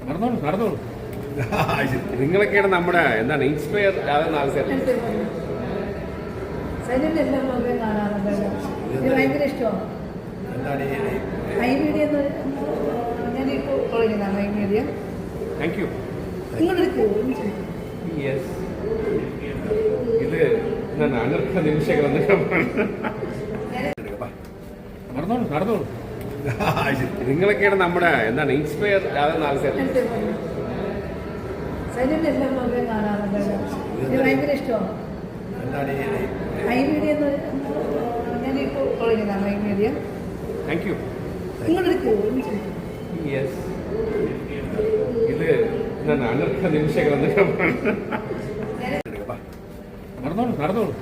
നടന്നോളൂ നടന്നോളൂ. നിങ്ങളൊക്കെയാണ് നമ്മുടെ എന്താണ് ഇൻസ്പയർ ആകുന്ന ആൾക്കാർ താങ്ക് യു യെസ് ഇത് എന്താണ് അനർഘ നിമിഷങ്ങൾ. നടന്നോളൂ നടന്നോളൂ. നിങ്ങളൊക്കെയാണ് നമ്മുടെ എന്താണ് ഇൻസ്പയർ ആൾക്കാർ ഭയങ്കര ഇഷ്ടമാണ്. I Media I Media thank you നിങ്ങളെടുക്കൂ yes ഇത് എന്താണ് അനർഘ നിമിഷങ്ങൾ എന്നൊക്കെ. നടന്നോളൂ നടന്നോളൂ.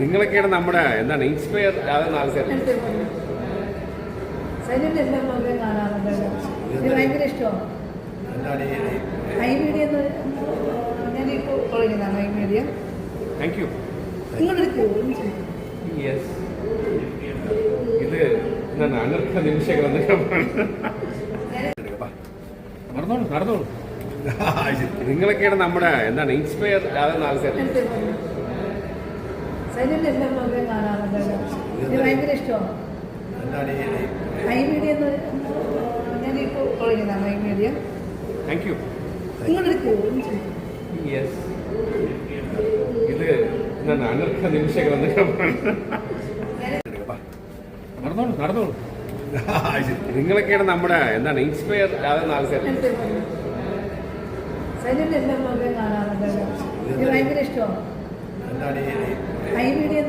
നിങ്ങളൊക്കെയാണ് നമ്മുടെ എന്താണ് ഇൻസ്പയർ ആകുന്ന ആൾക്കാർ സൈലന്റ് എല്ലാ മകയും കാണാറുണ്ടല്ലോ ഇത് ഭയങ്കര ഇഷ്ടമാണ്. ഐ മീഡിയ എന്ന് ഞാൻ ഇപ്പോൾ തുടങ്ങിയതാണ് ഐ മീഡിയ. താങ്ക് യു നിങ്ങളെടുക്കൂ യെസ് ഇത് എന്താണ് അനർഘ നിമിഷങ്ങൾ. നടന്നോളൂ നടന്നോളൂ. നിങ്ങളൊക്കെയാണ് നമ്മുടെ എന്താണ് ഇൻസ്പയർ ആകുന്ന ആൾക്കാർ. സൈലന്റ് എല്ലാ മകയും കാണാറുണ്ടല്ലോ ഇത് ഭയങ്കര ഇഷ്ടമാണ് എന്താണ് ഈ ഐ മീഡിയ എന്ന് ഞാൻ my media thank you yes ഇത് എന്താണ് അനർഘ നിമിഷങ്ങൾ എന്നൊക്കെ പറഞ്ഞ്. നടന്നോളൂ നടന്നോളൂ. നിങ്ങളൊക്കെയാണ് നമ്മുടെ എന്താണ് ഇൻസ്പയർ ആകുന്ന ആൾക്കാർ ഭയങ്കര ഇഷ്ടമാണ്. എന്താണ് ഈ ഐ മീഡിയ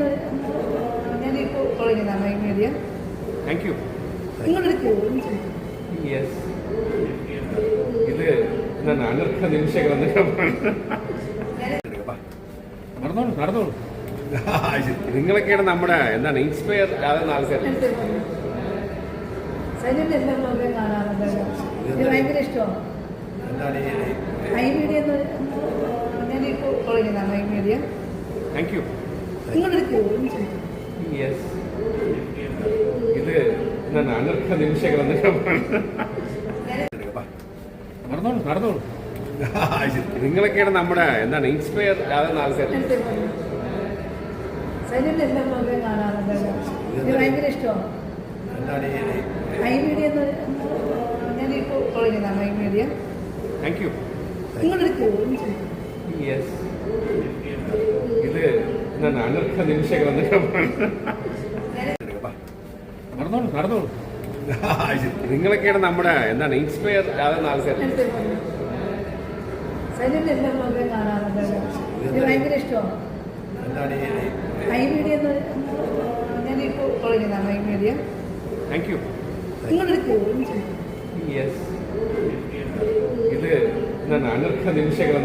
അനർഘ നിമിഷങ്ങൾ എന്നൊക്കെ പറഞ്ഞ്. നടന്നോളൂ നടന്നോളൂ. നിങ്ങളൊക്കെയാണ് നമ്മുടെ എന്താണ് ഇൻസ്പയർ ആകുന്ന ആൾക്കാർ താങ്ക് യു യെസ് ഇത് എന്താണ് അനർഘ നിമിഷങ്ങൾ എന്നൊക്കെ പറഞ്ഞ്. നടന്നോളൂ നടന്നോളൂ. നിങ്ങളൊക്കെയാണ് നമ്മുടെ എന്താണ് ഇൻസ്പയർ ആകുന്ന ആൾക്കാർ ഭയങ്കര ഇഷ്ടമാണ്. ഐ മീഡിയ ഞാൻ ഇപ്പോൾ തുടങ്ങിയതാണ് ഐ മീഡിയ. താങ്ക് യു നിങ്ങളെടുക്കൂ യെസ് ഇത് എന്താണ് അനർഘ നിമിഷങ്ങൾ എന്നൊക്കെ. നടന്നോളൂ നടന്നോളൂ. നിങ്ങളൊക്കെയാണ് നമ്മുടെ എന്താണ് ഇൻസ്പയർ ആകുന്ന ആൾക്കാർ സൈലന്റ് എല്ലാ മകയും കാണാറുണ്ടല്ലോ ഇത് ഭയങ്കര ഇഷ്ടമാണ്. ഐ മീഡിയ എന്ന് ഞാൻ ഇപ്പോൾ തുടങ്ങിയതാണ് ഐ മീഡിയ. താങ്ക് യു നിങ്ങളെടുക്കൂ യെസ് ഇത് ഞാൻ അനർഘ നിമിഷങ്ങൾ.